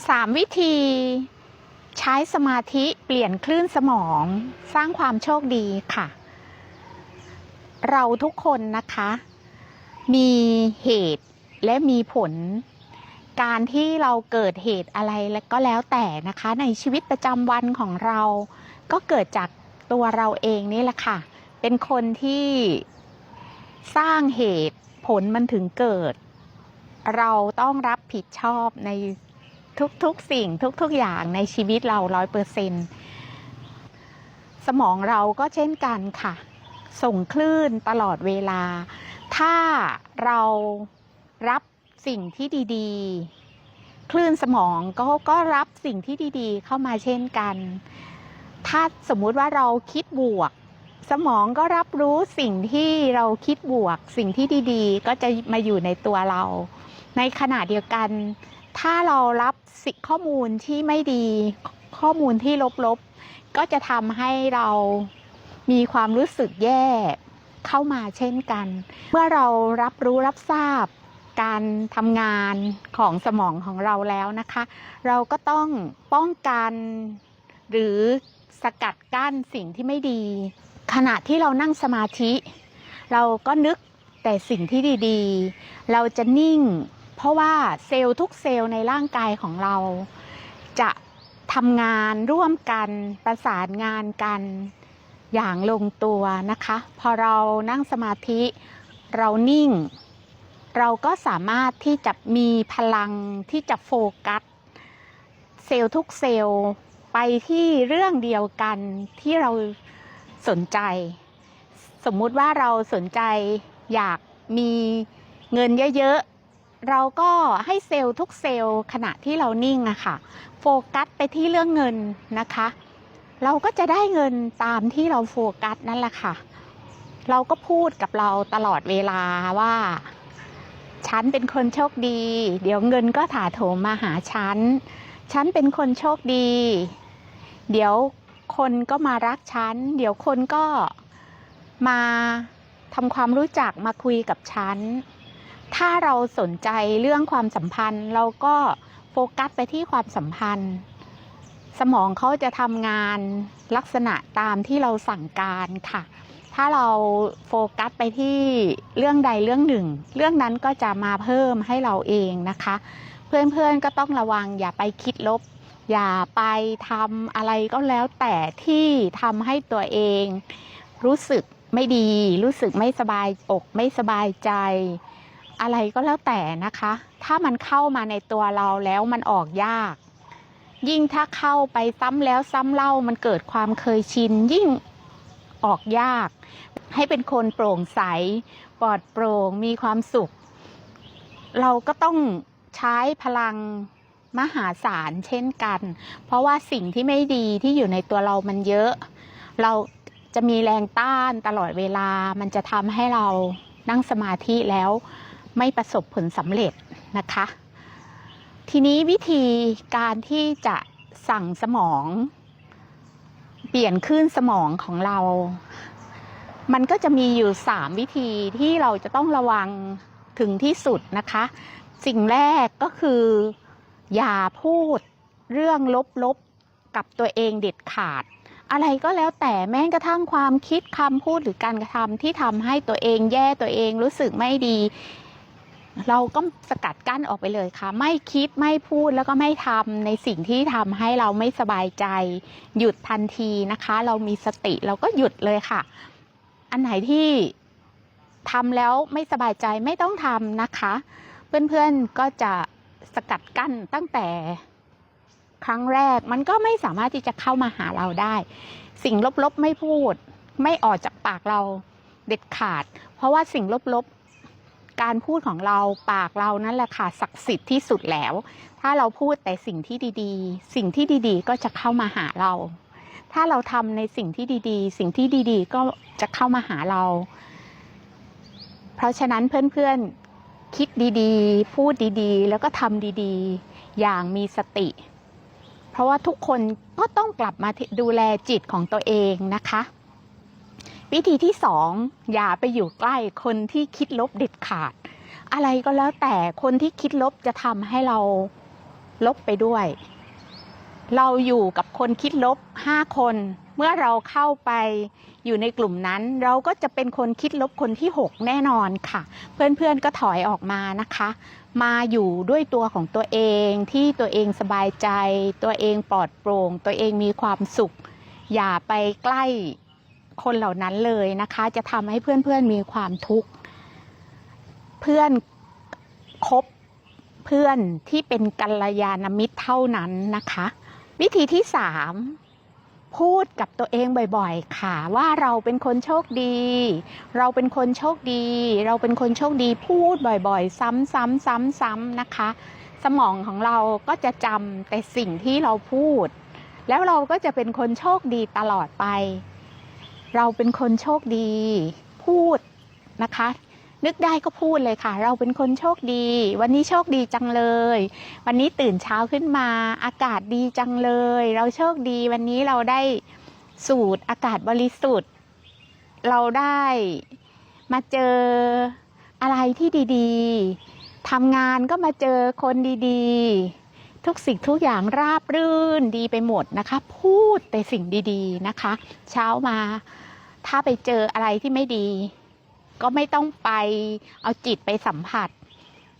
3 วิธี ใช้สมาธิเปลี่ยนคลื่นสมอง สร้างความโชคดีค่ะ เราทุกคนนะคะ มีเหตุและมีผล การที่เราเกิดเหตุอะไรแล้วก็แล้วแต่นะคะ ในชีวิตประจำวันของเรา ก็เกิดจากตัวเราเองนี่แหละค่ะ เป็นคนที่สร้างเหตุผลมันถึงเกิด เราต้องรับผิดชอบใน ทุกๆสิ่งทุกๆอย่างในชีวิตเราร้อยเปอร์เซนสมองเราก็เช่นกันค่ะ ส่งคลื่นตลอดเวลา ถ้าเรารับสิ่งที่ดีๆ คลื่นสมองก็ก็รับสิ่งที่ดีๆ เข้ามาเช่นกัน ถ้าสมมุติว่าเราคิดบวก สมองก็รับรู้สิ่งที่เราคิดบวก สิ่งที่ดีๆ ก็จะมาอยู่ในตัวเรา ในขณะเดียวกัน ถ้าเรารับ สิข้อมูลที่ไม่ดีข้อมูลที่ลบๆ ก็จะทำให้เรามีความรู้สึกแย่เข้ามาเช่นกัน เมื่อเรารับรู้รับทราบการทำงานของสมองของเราแล้วนะคะ เราก็ต้องป้องกันหรือสกัดกั้นสิ่งที่ไม่ดี ขณะที่เรานั่งสมาธิ เราก็นึกแต่สิ่งที่ดีๆ เราจะนิ่ง เพราะว่าเซลล์ทุกเซลล์ในร่างกายของเรา จะทำงานร่วมกันประสานงานกันอย่างลงตัวนะคะ พอเรานั่งสมาธิเรานิ่ง เราก็สามารถที่จะมีพลังที่จะโฟกัส เซลล์ทุกเซลล์ไปที่เรื่องเดียวกันที่เราสนใจ สมมุติว่าเราสนใจอยากมีเงินเยอะๆ เราก็ให้เซลล์ทุกเซลล์ขณะที่เรานิ่งอะค่ะ โฟกัสไปที่เรื่องเงินนะคะ เราก็จะได้เงินตามที่เราโฟกัสนั่นแหละค่ะ เราก็พูดกับเราตลอดเวลาว่า ฉันเป็นคนโชคดี เดี๋ยวเงินก็ถาโถมมาหาฉัน ฉันเป็นคนโชคดี เดี๋ยวคนก็มารักฉัน เดี๋ยวคนก็มาทำความรู้จักมาคุยกับฉัน ถ้าเราสนใจเรื่องความสัมพันธ์ เราก็โฟกัสไปที่ความสัมพันธ์ สมองเขาจะทำงานลักษณะตามที่เราสั่งการค่ะ ถ้าเราโฟกัสไปที่เรื่องใดเรื่องหนึ่ง เรื่องนั้นก็จะมาเพิ่มให้เราเองนะคะ เพื่อนๆก็ต้องระวังอย่าไปคิดลบ อย่าไปทำอะไรก็แล้วแต่ที่ทำให้ตัวเอง รู้สึกไม่ดี รู้สึกไม่สบายอกไม่สบายใจ อะไรก็แล้วแต่นะคะ ถ้ามันเข้ามาในตัวเราแล้วมันออกยาก ยิ่งถ้าเข้าไปซ้ำแล้วซ้ำเล่ามันเกิดความเคยชิน ยิ่งออกยาก ให้เป็นคนโปร่งใส ปลอดโปร่งมีความสุข เราก็ต้องใช้พลังมหาศาลเช่นกัน เพราะว่าสิ่งที่ไม่ดีที่อยู่ในตัวเรามันเยอะ เราจะมีแรงต้านตลอดเวลา มันจะทำให้เรานั่งสมาธิแล้ว ไม่ประสบผลสำเร็จนะคะ ทีนี้วิธีการที่จะสั่งสมอง เปลี่ยนคลื่นสมองของเรา มันก็จะมีอยู่ 3 วิธีที่เราจะต้องระวังถึงที่สุดนะคะ สิ่งแรกก็คือ อย่าพูดเรื่องลบๆกับตัวเองเด็ดขาด อะไรก็แล้วแต่แม้กระทั่งความคิดคำพูดหรือการกระทำที่ทำให้ตัวเองแย่ตัวเองรู้สึกไม่ดี เราก็สกัดกั้นออกไปเลยค่ะ ไม่คิดไม่พูดแล้วก็ไม่ทำในสิ่งที่ทำให้เราไม่สบายใจ หยุดทันทีนะคะ เรามีสติเราก็หยุดเลยค่ะ อันไหนที่ทำแล้วไม่สบายใจไม่ต้องทำนะคะ เพื่อนๆก็จะสกัดกั้นตั้งแต่ครั้งแรกมันก็ไม่สามารถที่จะเข้ามาหาเราได้ สิ่งลบๆไม่พูด ไม่ออกจากปากเราเด็ดขาด เพราะว่าสิ่งลบๆ การพูดของเราปากเรานั่นแหละค่ะศักดิ์สิทธิ์ที่สุดแล้ว ถ้าเราพูดแต่สิ่งที่ดีๆ สิ่งที่ดีๆ ก็จะเข้ามาหาเรา ถ้าเราทำในสิ่งที่ดีๆ สิ่งที่ดีๆ ก็จะเข้ามาหาเรา เพราะฉะนั้นเพื่อนๆคิดดีๆ พูดดีๆ แล้วก็ทำดีๆ อย่างมีสติ เพราะว่าทุกคนก็ต้องกลับมาดูแลจิตของตัวเองนะคะ วิธีที่สองอย่าไปอยู่ใกล้คนที่คิดลบเด็ดขาด อะไรก็แล้วแต่คนที่คิดลบจะทำให้เราลบไปด้วย เราอยู่กับคนคิดลบห้าคน เมื่อเราเข้าไปอยู่ในกลุ่มนั้น เราก็จะเป็นคนคิดลบคนที่ 6 แน่นอนค่ะ เพื่อนๆก็ถอยออกมานะคะ มาอยู่ด้วยตัวของตัวเองที่ตัวเองสบายใจ ตัวเองปลอดโปร่ง ตัวเองมีความสุข อย่าไปใกล้ คนเหล่านั้นเลยนะคะ จะทำให้เพื่อนๆมีความทุกข์ เพื่อนคบเพื่อนที่เป็นกัลยาณมิตรเท่านั้นนะคะ วิธีที่สามพูดกับตัวเองบ่อยๆ ค่ะว่าเราเป็นคนโชคดี เราเป็นคนโชคดี เราเป็นคนโชคดีพูดบ่อยๆ ซ้ำๆซ้ำๆนะคะ สมองของเราก็จะจำแต่สิ่งที่เราพูด แล้วเราก็จะเป็นคนโชคดีตลอดไป เราเป็นคนโชคดี พูดนะคะ นึกได้ก็พูดเลยค่ะ เราเป็นคนโชคดี วันนี้โชคดีจังเลย วันนี้ตื่นเช้าขึ้นมา อากาศดีจังเลย เราโชคดี วันนี้เราได้สูดอากาศบริสุทธิ์ เราได้มาเจออะไรที่ดี ๆทำงานก็มาเจอคนดี ๆ ทุกสิ่งทุกอย่างราบรื่นดีไปหมดนะคะ พูดแต่สิ่งดีๆนะคะ เช้ามาถ้าไปเจออะไรที่ไม่ดี ก็ไม่ต้องไปเอาจิตไปสัมผัส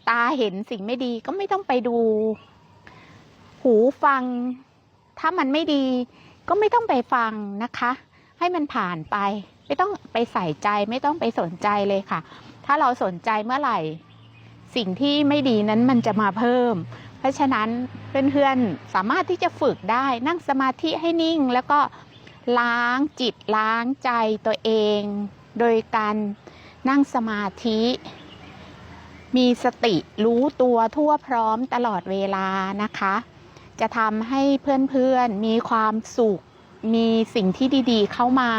ตาเห็นสิ่งไม่ดีก็ไม่ต้องไปดู หูฟัง ถ้ามันไม่ดี ก็ไม่ต้องไปฟังนะคะ ให้มันผ่านไป ไม่ต้องไปใส่ใจไม่ต้องไปสนใจเลยค่ะ ถ้าเราสนใจเมื่อไหร่ สิ่งที่ไม่ดีนั้นมันจะมาเพิ่ม เพราะฉะนั้นเพื่อนๆสามารถที่จะฝึกได้นั่งสมาธิให้นิ่ง แล้วก็ล้างจิตล้างใจตัวเอง โดยการนั่งสมาธิ มีสติรู้ตัวทั่วพร้อมตลอดเวลานะคะ จะทำให้เพื่อนๆมีความสุข มีสิ่งที่ดีๆ เข้ามา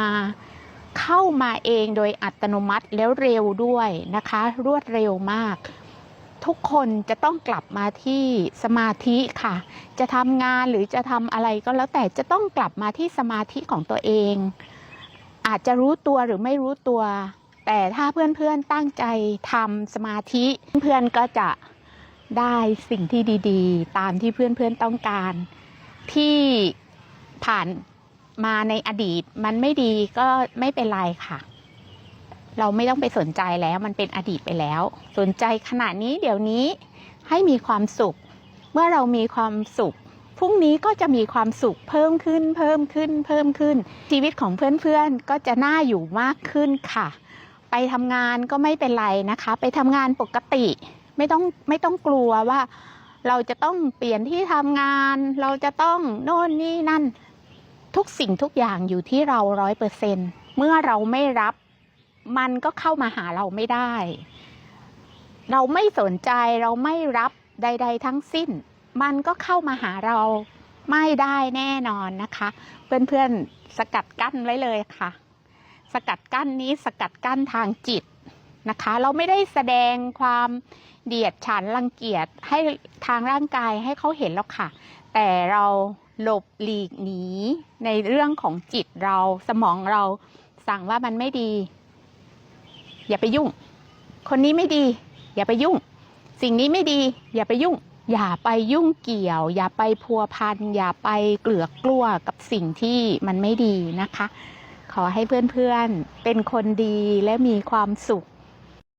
เข้ามาเองโดยอัตโนมัติแล้วเร็วด้วยนะคะ รวดเร็วมาก ทุกคนจะต้องกลับมาที่สมาธิค่ะ จะทำงานหรือจะทำอะไรก็แล้วแต่จะต้องกลับมาที่สมาธิของตัวเอง อาจจะรู้ตัวหรือไม่รู้ตัว แต่ถ้าเพื่อนๆตั้งใจทำสมาธิเพื่อนๆก็จะได้สิ่งที่ดีๆ ตามที่เพื่อนๆต้องการ ที่ผ่านมาในอดีตมันไม่ดีก็ไม่เป็นไรค่ะ เราไม่ต้องไปสนใจแล้วมันเป็นอดีตไปแล้ว สนใจขณะนี้เดี๋ยวนี้ให้มีความสุข เมื่อเรามีความสุขพรุ่งนี้ก็จะมีความสุขเพิ่มขึ้น เพิ่มขึ้น เพิ่มขึ้น ชีวิตของเพื่อนๆก็จะน่าอยู่มากขึ้นค่ะ ไปทำงานก็ไม่เป็นไรนะคะ ไปทำงานปกติ ไม่ต้องไม่ต้องกลัวว่า เราจะต้องเปลี่ยนที่ทำงาน เราจะต้องโน่นนี่นั่น ทุกสิ่งทุกอย่างอยู่ที่เราร้อยเปอร์เซ็นเมื่อเราไม่รับ มันก็เข้ามาหาเราไม่ได้ เราไม่สนใจเราไม่รับใด ๆ ทั้งสิ้น มันก็เข้ามาหาเราไม่ได้แน่นอนนะคะ เพื่อนๆสกัดกั้นไว้เลยค่ะ สกัดกั้นนี้สกัดกั้นทางจิตนะคะ เราไม่ได้แสดงความเดียดฉันรังเกียจให้ทางร่างกายให้เขาเห็นแล้วค่ะ แต่เราหลบหลีกหนีในเรื่องของจิตเราสมองเราสั่งว่ามันไม่ดี อย่าไปยุ่ง คนนี้ไม่ดี อย่าไปยุ่ง สิ่งนี้ไม่ดี อย่าไปยุ่ง อย่าไปยุ่งเกี่ยว อย่าไปพัวพัน อย่าไปเกลือกกลัวกับสิ่งที่มันไม่ดีนะคะ ขอให้เพื่อนๆ เป็นคนดีและมีความสุข